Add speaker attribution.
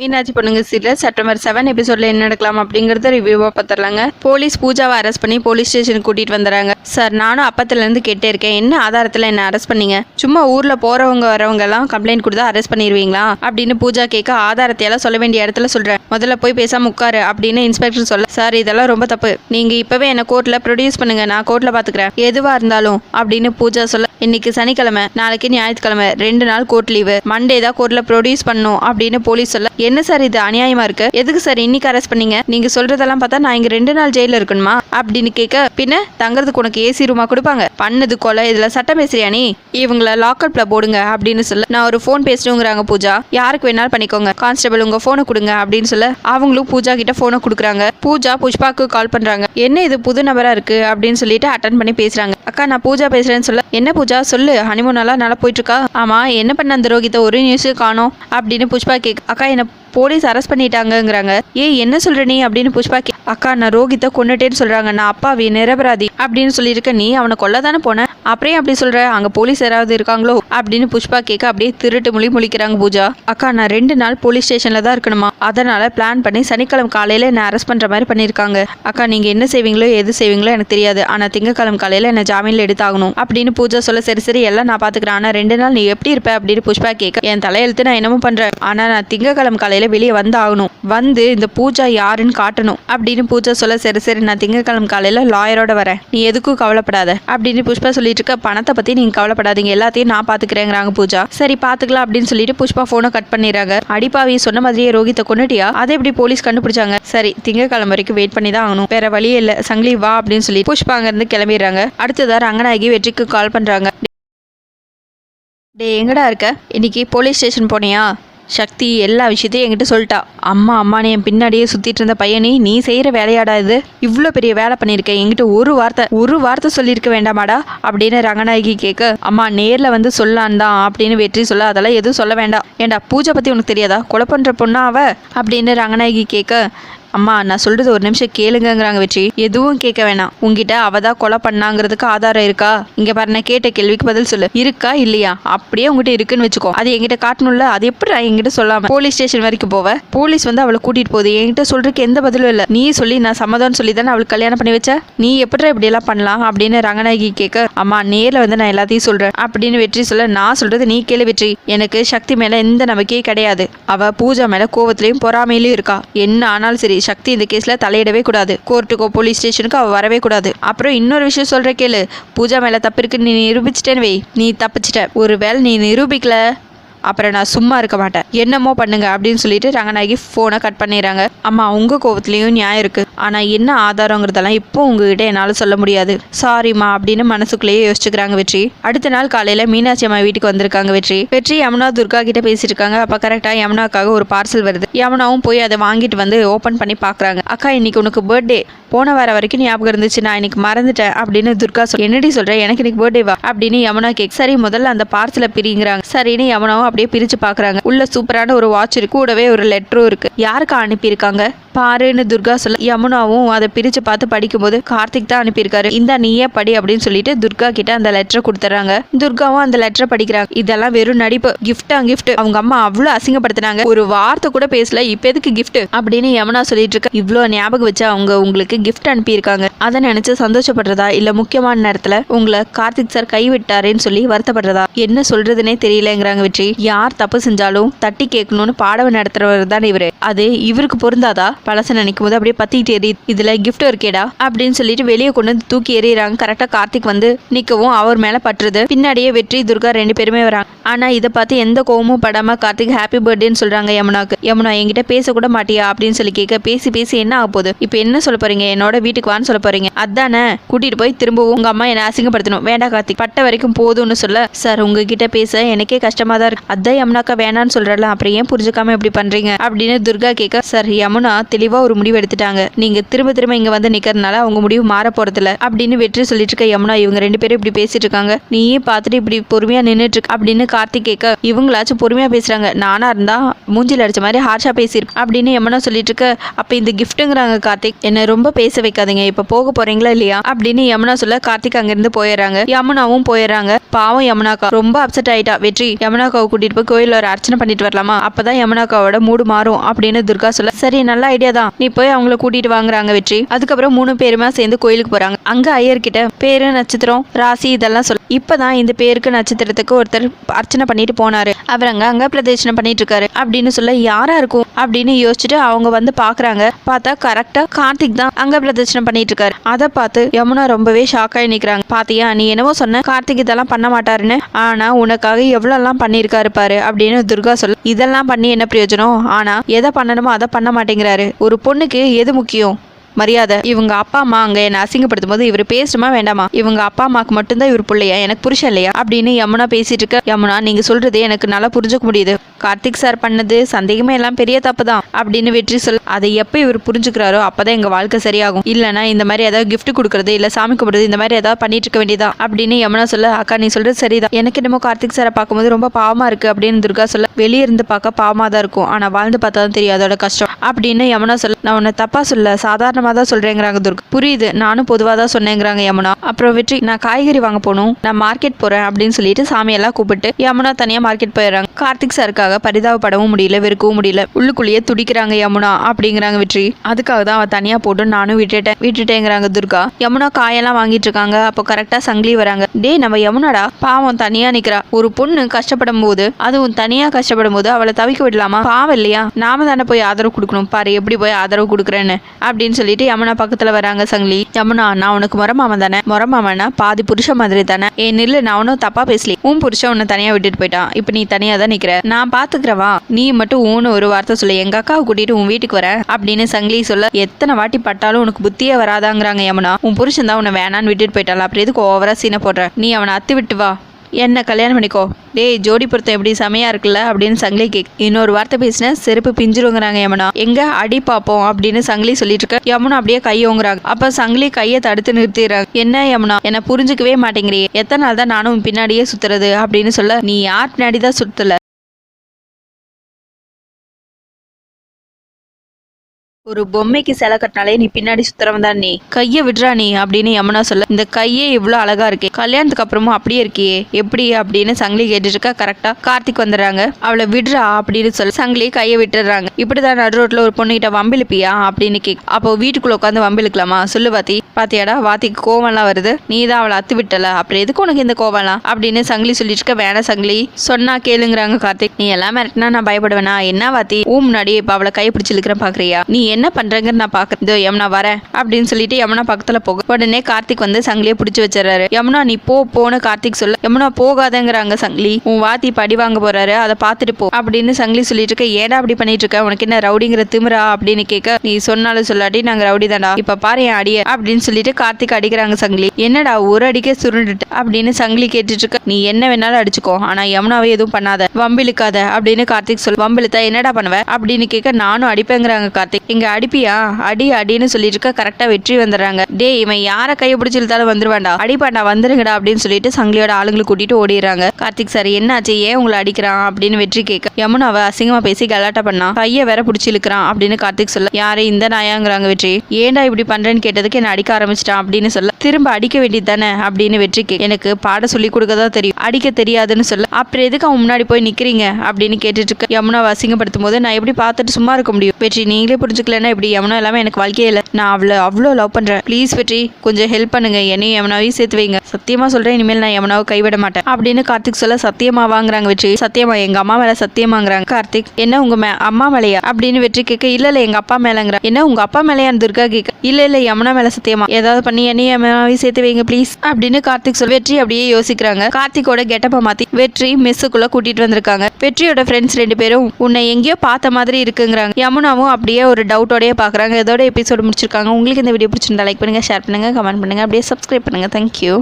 Speaker 1: மீனாட்சி பொண்ணுங்க serial September seven எபிசோட்ல என்ன நடக்கலாம் அப்படிங்கறத ரிவ்யூவா பார்த்துடலாங்க போலீஸ் பூஜாவை அரெஸ்ட் பண்ணி போலீஸ் ஸ்டேஷனுக்கு கூட்டிட்டு வந்துடுறாங்க சார் நானும் அப்பத்துல இருந்து கேட்டே இருக்கேன். என்ன ஆதாரத்துல என்ன அரெஸ்ட் பண்ணீங்க? சும்மா ஊர்ல போறவங்க வரவங்க எல்லாம் கம்ப்ளைண்ட் கொடுத்தா அரெஸ்ட் பண்ணிடுவீங்களா அப்படின்னு பூஜா கேட்க ஆதாரத்தை எல்லாம் சொல்ல வேண்டிய இடத்துல சொல்றேன். முதல்ல போய் பேசாம உட்காரு அப்படின்னு இன்ஸ்பெக்டர் சொல்ல சார் இதெல்லாம் ரொம்ப தப்பு. நீங்க இப்பவே என்ன கோர்ட்ல ப்ரொடியூஸ் பண்ணுங்க. நான் கோர்ட்ல பாத்துக்கிறேன். எதுவா இருந்தாலும் அப்படின்னு பூஜா சொல்ல இன்னைக்கு சனிக்கிழமை நாளைக்கு ஞாயிற்றுக்கிழமை ரெண்டு நாள் கோர்ட் லீவு மண்டே தான் கோர்ட்ல ப்ரொடியூஸ் பண்ணும் அப்படின்னு போலீஸ் சொல்ல என்ன சார் இது அநியாயமா இருக்கு? எதுக்கு சார் இன்னைக்கு அரெஸ்ட் பண்ணீங்க? நீங்க சொல்றதெல்லாம் பார்த்தா நான் இங்க ரெண்டு நாள் ஜெயில இருக்கணுமா? அப்படின்னு கேட்க பின்ன தங்கறதுக்கு உனக்கு ஏசி ரூமா கொடுப்பாங்க. பண்ணது கொலை இதுல சட்டம் பேசுறியா நீ? இவங்கள லாக்கப்ல போடுங்க அப்படின்னு சொல்ல நான் ஒரு ஃபோன் பேசணுங்கிறாங்க பூஜா. யாருக்கு வேணாலும் பண்ணிக்கோங்க. கான்ஸ்டபிள் உங்க போனை கொடுங்க அப்படின்னு சொல்ல அவங்களும் பூஜா கிட்ட போனை கொடுக்குறாங்க. பூஜா புஷ்பாக்கு கால் பண்றாங்க. என்ன இது புது நபரா இருக்கு? அப்படின்னு சொல்லிட்டு அட்டன் பண்ணி பேசுறாங்க. அக்கா நான் பூஜா பேசுறேன்னு சொல்ல என்ன பூஜா? சொல்லு ஹனிமூன் எல்லாம் நல்லா போயிட்டு இருக்கா? ஆமா என்ன பண்ண அந்த ரோகித்த? ஒரு நியூஸ் காணோம் அப்படின்னு புஷ்பா கேக் அக்கா என்ன போலீஸ் அரெஸ்ட் பண்ணிட்டாங்கங்கிறாங்க. ஏய் என்ன சொல்ற நீ அப்படின்னு புஷ்பா கே அக்கா நான் ரோகித்தை கொண்டுட்டேன்னு சொல்றாங்க. நான் அப்பாவி நிரபராதி அப்படின்னு சொல்லியிருக்க நீ அவனை கொல்ல தானே போன? அப்புறம் அப்படி சொல்ற? அங்க போலீஸ் யாராவது இருக்காங்களோ? அப்படின்னு புஷ்பா கேட்க அப்படியே திருட்டு மொழி முழிக்கிறாங்க பூஜா. அக்கா நான் ரெண்டு நாள் போலீஸ் ஸ்டேஷன்ல தான் இருக்கணுமா? அதனால பிளான் பண்ணி சனிக்கிழமை காலையில என்ன அரெஸ்ட் பண்ற மாதிரி பண்ணிருக்காங்க அக்கா நீங்க என்ன செய்வீங்களோ எது செய்வீங்களோ எனக்கு தெரியாது. ஆனா திங்கக்கிழமை காலையில என்ன ஜாமீன்ல எடுத்தாகணும் அப்படின்னு பூஜா சொல்ல சரி சரி எல்லாம் நான் பாத்துக்கிறேன். ஆனா ரெண்டு நாள் நீ எப்படி இருப்ப? அப்படின்னு புஷ்பா கேட்க என் தலையெழுத்து நான் என்னமோ பண்றேன். ஆனா நான் திங்கக்கிழமை காலையில வெளியே வந்து ஆகணும் வந்து இந்த பூஜா யாருன்னு காட்டணும். அப்படின்னு பூஜா சொல்ல சரி சரி நான் திங்கக்கிழமை காலையில லாயரோட வரேன். நீ எதுக்கும் கவலைப்படாத. அப்படின்னு புஷ்பா சொல்லிட்டு இருக்க பணத்தை பத்தி நீங்க கவலைப்படாதீங்க. எல்லாத்தையும் நான் பாத்துக்கிறேங்கிறாங்க பூஜா. சரி பாத்துக்கலாம் அப்படின்னு சொல்லிட்டு புஷ்பா போனை கட் பண்ணிடுறாங்க. அடிப்பாவி சொன்ன மாதிரியே ரோகித்தை கொண்டுட்டியா அதை எப்படி போலீஸ் கண்டுபிடிச்சாங்க? சரி திங்கக்கிழமை வரைக்கும் வெயிட் பண்ணி தான் ஆகணும். வேற வழியே இல்ல. சங்கிலி வா அப்படின்னு சொல்லி புஷ்பா அங்க இருந்து கிளம்பிடுறாங்க. அடுத்ததா ரங்கநாயகி வெற்றிக்கு கால் பண்றாங்க. டே எங்கடா இருக்க? இன்னைக்கு போலீஸ் ஸ்டேஷன் போனியா? சக்தி எல்லா விஷயத்தையும் என்கிட்ட சொல்லிட்டா. அம்மா அம்மானு என் பின்னாடியே சுத்திட்டு இருந்த பையனே நீ செய்யற வேலையாடா இது? இவ்வளோ பெரிய வேலை பண்ணியிருக்க. என்கிட்ட ஒரு வார்த்தை ஒரு வார்த்தை சொல்லியிருக்க வேண்டாமாடா? அப்படின்னு ரங்கநாயகி கேட்க அம்மா நேரில் வந்து சொல்லான் தான் அப்படின்னு வெற்றி சொல்ல அதெல்லாம் எதுவும் சொல்ல வேண்டாம். ஏண்டா பூஜை பத்தி உனக்கு தெரியாதா? கொலை பண்ற பொண்ணா அவ? அப்படின்னு ரங்கநாயகி கேட்க அம்மா நான் சொல்றது ஒரு நிமிஷம் கேளுங்கங்கிறாங்க வெற்றி. எதுவும் கேட்க வேணாம். உங்ககிட்ட அவ தான் கொலை பண்ணாங்கிறதுக்கு ஆதாரம் இருக்கா? இங்க பாரு நான் கேட்ட கேள்விக்கு பதில் சொல்லு. இருக்கா இல்லையா? அப்படியே உங்ககிட்ட இருக்குன்னு வச்சுக்கோ. அது என்கிட்ட காட்டணும்ல அது எப்படி எங்கிட்ட சொல்லாம? போலீஸ் ஸ்டேஷன் வரைக்கும் போவ. போலீஸ் வந்து அவளை கூட்டிட்டு போகுது. என்கிட்ட சொல்றதுக்கு எந்த பதிலும் இல்ல. நீ சொல்லி நான் சம்மதம் சொல்லி தானே அவளுக்கு கல்யாணம் பண்ணி வச்ச? நீ எப்படி இப்படி எல்லாம் பண்ணலாம் அப்படின்னு ரங்கநாயகி கேட்க அம்மா நேர்ல வந்து நான் எல்லாத்தையும் சொல்றேன். அப்படின்னு வெற்றி சொல்ல நான் சொல்றது நீ கேளு வெற்றி. எனக்கு சக்தி மேல எந்த நம்பிக்கையும் கிடையாது. அவ பூஜா மேல கோவத்திலையும் பொறாமையிலையும் இருக்கா. என்ன ஆனாலும் சரி சக்தி இந்த கேஸில் தலையிடவே கூடாது. கோர்ட்டுக்கோ போலீஸ் ஸ்டேஷனுக்கு அவள் வரவே கூடாது. அப்புறம் இன்னொரு விஷயம் சொல்கிற கேளு. பூஜா மேலே தப்பு இருக்குன்னு நீ நிரூபிச்சிட்டேன்னு வை. நீ தப்பிச்சிட்ட. ஒரு வேளை நீ நிரூபிக்கல. அப்புறம் நான் சும்மா இருக்க மாட்டேன். என்னமோ பண்ணுங்க அப்படின்னு சொல்லிட்டு ரங்கநாயகி ஃபோனை கட் பண்ணிடுறாங்க. அம்மா உங்க கோவத்துலயும் நியாயம் இருக்கு. ஆனா என்ன ஆதாரங்கிறதெல்லாம் இப்போ உங்ககிட்ட என்னால சொல்ல முடியாது. சாரிம்மா அப்படின்னு மனசுக்குள்ளேயே யோசிச்சுக்கிறாங்க வெற்றி. அடுத்த நாள் காலையில மீனாட்சி அம்மா வீட்டுக்கு வந்திருக்காங்க வெற்றி. வெற்றி யமுனா துர்கா கிட்ட பேசிட்டு இருக்காங்க அப்ப கரெக்டா யமுனாக்காக ஒரு பார்சல் வருது. யமுனாவும் போய் அதை வாங்கிட்டு வந்து ஓபன் பண்ணி பாக்குறாங்க. அக்கா இன்னைக்கு உனக்கு பர்த்டே போன வர வரைக்கும் ஞாபகம் இருந்துச்சு. நான் இன்னைக்கு மறந்துட்டேன் அப்படின்னு துர்கா சொல் என்னடி சொல்ற? எனக்கு இன்னைக்கு பர்த்டே வா? அப்படின்னு யமுனா கேக் சரி முதல்ல அந்த பார்சலை பிரிங்கிறாங்க சரின்னு யமுனாவும் அப்படியே பிரிச்சு பாக்குறாங்க உள்ள சூப்பரான ஒரு வாட்ச் இருக்கு. கூடவே ஒரு லெட்டரும் இருக்கு. யாருக்கு அனுப்பியிருக்காங்க? பாருன்னு துர்கா சொல்ல யமுனாவும் அதை பிரித்து பார்த்து படிக்கும்போது கார்த்திக் தான் அனுப்பியிருக்காரு. இந்த நீயே படி அப்படின்னு சொல்லிட்டு துர்கா கிட்ட அந்த லெட்டரை கொடுத்துறாங்க துர்காவும் அந்த லெட்டரை படிக்கிறாங்க. இதெல்லாம் வெறும் நடிப்பு. கிஃப்டா கிஃப்ட் அவங்க அம்மா அவ்வளோ அசிங்கப்படுத்தினாங்க. ஒரு வார்த்தை கூட பேசல இப்ப எதுக்கு கிஃப்ட் அப்படின்னு யமுனா சொல்லிட்டு இருக்க. இவ்வளோ ஞாபகம் வச்சு அவங்க உங்களுக்கு கிஃப்ட் அனுப்பியிருக்காங்க. அதை நினைச்சு சந்தோஷப்படுறதா? இல்ல முக்கியமான நேரத்துல உங்களை கார்த்திக் சார் கைவிட்டாருன்னு சொல்லி வருத்தப்படுறதா? என்ன சொல்றதுனே தெரியலங்கிறாங்க வெற்றி. யார் தப்பு செஞ்சாலும் தட்டி கேட்கணும்னு பாடவை நடத்துறவர் தான் இவரு. அது இவருக்கு பொருந்தாதா? பழசை நினைக்கும் போது அப்படியே பத்திட்டு எரி இதுல கிஃப்ட் இருக்கேடா அப்படின்னு சொல்லிட்டு வெளியே கொண்டு வந்து தூக்கி எறிகிறாங்க. கரெக்டா கார்த்திக் வந்து நிக்கவும் அவர் மேல பட்டுருது. பின்னாடியே வெற்றி துர்கா ரெண்டு பேருமே வராங்க. ஆனா இதை பார்த்து எந்த கோவமும் படாம கார்த்திக் ஹாப்பி பர்த்டேன்னு சொல்றாங்க யமுனாக்கு. யமுனா என்கிட்ட பேச கூட மாட்டியா? அப்படின்னு சொல்லி கேட்க பேசி பேசி என்ன ஆக போகுது? இப்போ என்ன சொல்ல போறீங்க? என்னோட வீட்டுக்கு வான்னு சொல்ல போறீங்க. அதானே கூட்டிட்டு போய் திரும்பவும் உங்க அம்மா என்ன அசிங்கப்படுத்தணும். வேண்டாம் கார்த்திக் பட்ட வரைக்கும் போதும்னு சொல்ல. சார் உங்ககிட்ட பேச எனக்கே கஷ்டமா தான் இருக்கு. அதான் யமுனாக்கா வேணான்னு சொல்றல அப்புறம் ஏன் புரிஞ்சுக்காம இப்படி பண்றீங்க? அப்படின்னு துர்கா கேட்க சார் யமுனா தெளிவா ஒரு முடிவு எடுத்துட்டாங்க. நீங்க திரும்ப திரும்ப இங்க வந்து நிக்கிறதுனால அவங்க முடிவு மாற போகிறதில்ல அப்படின்னு வெற்றி சொல்லிட்டு இருக்க யமுனா இவங்க ரெண்டு பேரும் இப்படி பேசிட்டு இருக்காங்க. நீயே பார்த்துட்டு இப்படி பொறுமையா நின்றுட்டு இருக்க அப்படின்னு கார்த்திக் கேட்க இவங்களாச்சும் பொறுமையா பேசுறாங்க. நானா இருந்தா மூஞ்சில் அடிச்ச மாதிரி ஹார்ஷா பேசியிருக்கேன் அப்படின்னு யமுனா சொல்லிட்டு இருக்க அப்ப இந்த கிஃப்ட்டுங்கிறாங்க கார்த்திக். என்ன ரொம்ப பேச வைக்காதீங்க. இப்ப போக போறீங்களா இல்லையா? அப்படின்னு யமுனா சொல்ல கார்த்திக் அங்கிருந்து போயிடுறாங்க. யமுனாவும் போயிடுறாங்க. பாவம் யமுனாக்கா. ரொம்ப அப்செட் ஆயிட்டா. வெற்றி யமுனாக்காவை கூட்டிட்டு போய் கோயிலில் ஒரு அர்ச்சனை பண்ணிட்டு வரலாமா? அப்பதான் யமுனாக்காவோட மூடு மாறும் அப்படின்னு துர்கா சொல்ல சரி நல்லா ஐடியா தான். நீ போய் அவங்கள கூட்டிட்டு வாங்குறாங்க வெற்றி. அதுக்கப்புறம் மூணு பேருமே சேர்ந்து கோயிலுக்கு போறாங்க. அங்க ஐயர்கிட்ட பேரு நட்சத்திரம் ராசி இதெல்லாம் சொல்ல. இப்பதான் இந்த பேருக்கு நட்சத்திரத்துக்கு ஒருத்தர் அர்ச்சனை பண்ணிட்டு போனாரு. அவர் அங்க அங்க பிரதேசனம் பண்ணிட்டு இருக்காரு. அப்படின்னு சொல்ல யாரா இருக்கும்? அப்படின்னு யோசிச்சுட்டு அவங்க வந்து பாக்குறாங்க. பார்த்தா கரெக்டா கார்த்திக் தான் அங்க பிரதர்ஷனம் பண்ணிட்டு இருக்காரு. அதை பார்த்து யமுனா ரொம்பவே ஷாக் ஆகி நிக்கிறாங்க. பாத்தியா நீ என்னவோ சொன்ன கார்த்திக் இதெல்லாம் பண்ண மாட்டாருன்னு. ஆனா உனக்காக எவ்வளவு எல்லாம் பண்ணிருக்காரு பாரு அப்படின்னு துர்கா சொல்ல இதெல்லாம் பண்ணி என்ன பிரயோஜனம்? ஆனா எதை பண்ணணுமோ அதை பண்ண மாட்டேங்கிறாரு. ஒரு பொண்ணுக்கு எது முக்கியம்? மரியாதை. இவங்க அப்பா அம்மா அங்க என்ன அசிங்கப்படுத்தும் போது இவர் பேசணுமா வேண்டாமா? இவங்க அப்பா அம்மாக்கு மட்டும்தான் இவர் பிள்ளையா? எனக்கு புருஷன் இல்லையா? அப்படின்னு யமுனா பேசிட்டு இருக்க. யமுனா நீங்க சொல்றது எனக்கு நல்லா புரிஞ்சுக்க முடியுது. கார்த்திக் சார் பண்ணது சந்தேகமே எல்லாம் பெரிய தப்பு தான் அப்படின்னு வெற்றி சொல் அதை எப்போ இவர் புரிஞ்சுக்கிறாரோ அப்பதான் எங்க வாழ்க்கை சரியாகும். இல்லைனா இந்த மாதிரி ஏதாவது கிஃப்ட் கொடுக்கறது இல்ல சாமி கும்பிடுறது இந்த மாதிரி ஏதாவது பண்ணிட்டு இருக்க வேண்டியதா அப்படின்னு யமுனா சொல்ல அக்கா நீ சொல்றது சரிதான். எனக்கு என்னமோ கார்த்திக் சாரை பார்க்கும்போது ரொம்ப பாவமா இருக்கு அப்படின்னு துர்கா சொல்ல வெளியே இருந்து பார்க்க பாவமா தான் இருக்கும். ஆனா வாழ்ந்து பார்த்தா தான் தெரியும் அதோட கஷ்டம் அப்படின்னு யமுனா சொல்ல நான் உன்னை தப்பா சொல்ல சாதாரணமா தான் சொல்கிறேங்கிறாங்க துர்கா. புரியுது. நானும் பொதுவாக தான் சொன்னேங்கிறாங்க யமுனா. அப்புறம் வெற்றி நான் காய்கறி வாங்க போகணும் நான் மார்க்கெட் போகிறேன் அப்படின்னு சொல்லிட்டு சாமியெல்லாம் கூப்பிட்டு யமுனா தனியாக மார்க்கெட் போயிடுறாங்க. கார்த்திக் சாருக்காக பரிதாபப்படவும் முடியல வெறுக்கவும் முடியல. உள்ளுக்குள்ளேயே துடிக்கிறாங்க யமுனா அப்படிங்கிறாங்க வெற்றி. அதுக்காக தான் அவள் தனியாக போட்டு நானும் விட்டுட்டேன் விட்டுட்டேங்கிறாங்க துர்கா. யமுனா காயெல்லாம் வாங்கிட்டு இருக்காங்க. அப்போ கரெக்டாக சங்கிலி வராங்க. டேய் நம்ம யமுனாடா. பாவம் தனியாக நிற்கிறா ஒரு பொண்ணு கஷ்டப்படும் போது அதுவும் தனியாக கஷ்டப்படும் போது அவளை தவிக்க விடலாமா? பாவம் இல்லையா? நாம தானே போய் ஆதரவு கொடுக்கணும். பாரு எப்படி போய் ஆதரவு கொடுக்குறேன்னு அப்படின்னு சொல்லி சொல்லிட்டு யமுனா பக்கத்துல வராங்க சங்கிலி. யமுனா நான் உனக்கு முறமாமன் தானே. முறமாமனா பாதி புருஷ மாதிரி தானே. ஏ நில்லு நான் ஒன்னும் தப்பா பேசல. உன் புருஷன் உன்னை தனியா விட்டுட்டு போயிட்டான். இப்போ நீ தனியா தான் நிக்கிற. நான் பாத்துக்கிறவா? நீ மட்டும் ஊன்னு ஒரு வார்த்தை சொல்லு. எங்க அக்காவை கூட்டிட்டு உன் வீட்டுக்கு வர அப்படின்னு சங்கிலி சொல்ல எத்தனை வாட்டி பட்டாலும் உனக்கு புத்தியே வராதாங்கிறாங்க யமுனா. உன் புருஷன் தான் உன்னை வேணான்னு விட்டுட்டு போயிட்டாள்? அப்புறம் எதுக்கு ஓவரா சீனை போடுற? நீ அவனை அத்து விட்டு வா. என்ன கல்யாணம் பண்ணிக்கோ. டேய் ஜோடி பொருத்தம் எப்படி செமையா இருக்குல்ல அப்படின்னு சங்கிலி கேக். இன்னொரு வார்த்தை பேசினேன் செருப்பு பிஞ்சிருங்கிறாங்க யமுனா. எங்க அடி பாப்போம் அப்படின்னு சங்கிலி சொல்லிட்டு இருக்க. யமுனா அப்படியே கையோங்குறாங்க அப்ப சங்கிலி கையை தடுத்து நிறுத்திடுறாங்க. என்ன யமுனா? என்ன புரிஞ்சுக்கவே மாட்டேங்கிறியே எத்தனை நாள் தான் நானும் பின்னாடியே சுத்துறது அப்படின்னு சொல்ல நீ யார் பின்னாடி தான் சுத்தல? ஒரு பொம்மைக்கு சிலை கட்டினாலே நீ பின்னாடி சுத்துறவன் தான் நீ. கையை விடுறா நீ அப்படின்னு யமுனா சொல்ல இந்த கையே இவ்வளோ அழகா இருக்கே கல்யாணத்துக்கு அப்புறமும் அப்படியே இருக்கியே எப்படி அப்படின்னு சங்கிலி கேட்டுட்டு இருக்கா கரெக்டா கார்த்திக் வந்துடுறாங்க. அவளை விடுறா அப்படின்னு சொல்ல சங்கிலி கையை விட்டுடுறாங்க. இப்படிதான் நடு ரோட்ல ஒரு பொண்ணுகிட்ட வம்பிழுப்பியா அப்படின்னு கேக் அப்போ வீட்டுக்குள்ள உட்காந்து வம்பிழுக்கலாமா? சொல்லு வாத்தி பாத்தியாடா வாத்திக்கு கோவம்லாம் வருது. நீ தான் அவளை அத்து விட்டல. அப்புறம் எதுக்கு உனக்கு இந்த கோவம்லாம்? அப்படின்னு சங்கிலி சொல்லிட்டு இருக்க வேணாம் சங்கிலி. சொன்னா கேளுங்கிறாங்க கார்த்திக். நீ எல்லாம் மிரட்டினா நான் பயப்படுவேனா? என்ன வாத்தி? ஊ முன்னாடி இப்ப அவளை கை பிடிச்சு பாக்குறியா? நீ என்ன பண்றேங்கன்னு நான் பாக்குறேன் யமுனா வரேன் அப்படின்னு சொல்லிட்டு யமுனா பக்கத்துல போக. உடனே கார்த்திக் வந்து சங்கிலியை பிடிச்சி வச்சிடறாரு. யமுனா நீ போ போன்னு கார்த்திக் சொல்ல யமுனா போகாதங்கிறாங்க சங்கிலி. உன் வாத்தி படி வாங்க போறாரு அதை பார்த்துட்டு போ அப்படின்னு சங்கிலி சொல்லிட்டு இருக்க. ஏடா அப்படி பண்ணிட்டு இருக்க? உனக்கு என்ன ரவுடிங்கிற திமிரா? அப்படின்னு கேட்க நீ சொன்னாலும் சொல்லாட்டி நாங்க ரவுடி தாண்டா இப்ப பாரு என் அடிய அப்படின்னு சொல்லிட்டு கார்த்திக் அடிக்கிறாங்க சங்கிலி. என்னடா ஒரு அடிக்கே சுருண்டுட்டு அப்படின்னு சங்கிலி கேட்டுட்டு இருக்க. நீ என்ன வேணாலும் அடிச்சுக்கோ ஆனா யமுனாவே எதுவும் பண்ணாத. வம்பிழுக்காத அப்படின்னு கார்த்திக் சொல் வம்பிழுத்தா என்னடா பண்ணுவ? அப்படின்னு கேட்க நானும் அடிப்பேங்கிறாங்க கார்த்திக். இங்க அடிப்பியா? அடி அடின்னு சொல்லிட்டு இருக்க கரெக்டா வெற்றி வந்துடுறாங்க. டேய் இவன் யாரை கையை பிடிச்சி இழுத்தாலும் வந்துருவாண்டா அடிப்பாண்டா வந்துருங்கடா அப்படின்னு சொல்லிட்டு சங்கிலியோட ஆளுங்களை கூட்டிட்டு ஓடிடுறாங்க. கார்த்திக் சார் என்னாச்சு? ஏன் உங்களை அடிக்கிறான்? அப்படின்னு வெற்றி கேட்க யமுனாவை அசிங்கமா பேசி கலாட்டா பண்ணா? கையை வேற பிடிச்சி இழுக்கிறான் அப்படின்னு கார்த்திக் சொல்ல யாரே இந்த நாயாங்கிறாங்க வெற்றி. ஏன்டா இப்படி பண்றேன்னு கேட்டதுக்கு என்ன அடிக்க ஆரம்பிச்சிட்டான் அப்படின்னு சொல்ல திரும்ப அடிக்க வேண்டியது தானே? அப்படின்னு வெற்றி கேட்க எனக்கு பாட சொல்லி கொடுக்க தான் தெரியும். அடிக்க தெரியாதுன்னு சொல்ல அப்புறம் எதுக்கு அவன் முன்னாடி போய் நிக்கிறீங்க? அப்படின்னு கேட்டுட்டு இருக்க யமுனாவை அசிங்கப்படுத்தும் போது நான் எப்படி பார்த்துட்டு சும்மா இருக்க முடியும்? வெற்றி நீங்களே புரிஞ்சுக்கலன்னா இப்படி எவனோ எல்லாமே எனக்கு வாழ்க்கையே நான் அவ்வளோ அவ்வளோ லவ் பண்றேன். ப்ளீஸ் வெற்றி கொஞ்சம் ஹெல்ப் பண்ணுங்க. என்னையும் எவனாவையும் சேர்த்து வைங்க. சத்தியமா சொல்றேன் இனிமேல் நான் யமுனாவை கைவிட மாட்டேன். அப்படின்னு கார்த்திக் சொல்ல சத்தியமா வாங்குறாங்க வெற்றி. சத்தியமா எங்க அம்மா மேல சத்தியமாங்கிறாங்க கார்த்திக் என்ன உங்க மே அம்மா மேலையா? அப்படின்னு வெற்றி கேட்க இல்ல இல்ல எங்க அப்பா மேலங்கிற. என்ன உங்க அப்பா மேலையா? துர்கா கேட்க இல்ல இல்ல யமுனா மேல சத்தியமா. ஏதாவது பண்ணி என்னையும் யமுனாவையும் சேர்த்து வைங்க ப்ளீஸ் அப்படின்னு கார்த்திக் சொல்ல வெற்றி அப்படியே யோசிக்கிறாங்க. கார்த்திக்கோட கெட்டப்ப மாத்தி வெற்றி மெஸ்ஸுக்குள்ள கூட்டிட்டு வந்திருக்காங்க. வெற்றியோட ஃப்ரெண்ட்ஸ் ரெண்டு பேரும் உன்னை எங்கேயோ பார்த்த மாதிரி இருக்குங்கிறாங்க. யமுனாவும் அப்படியே ஒரு டவுட் டவுட்டோடய பாக்குறாங்க இதோட எபிசோடு முடிச்சிருக்காங்க. உங்களுக்கு இந்த வீடியோ பிடிச்சிருந்தா லைக் பண்ணுங்க ஷேர் பண்ணுங்க கமெண்ட் பண்ணுங்க. அப்படியே சப்ஸ்கிரைப் பண்ணுங்கள் தேங்க்யூ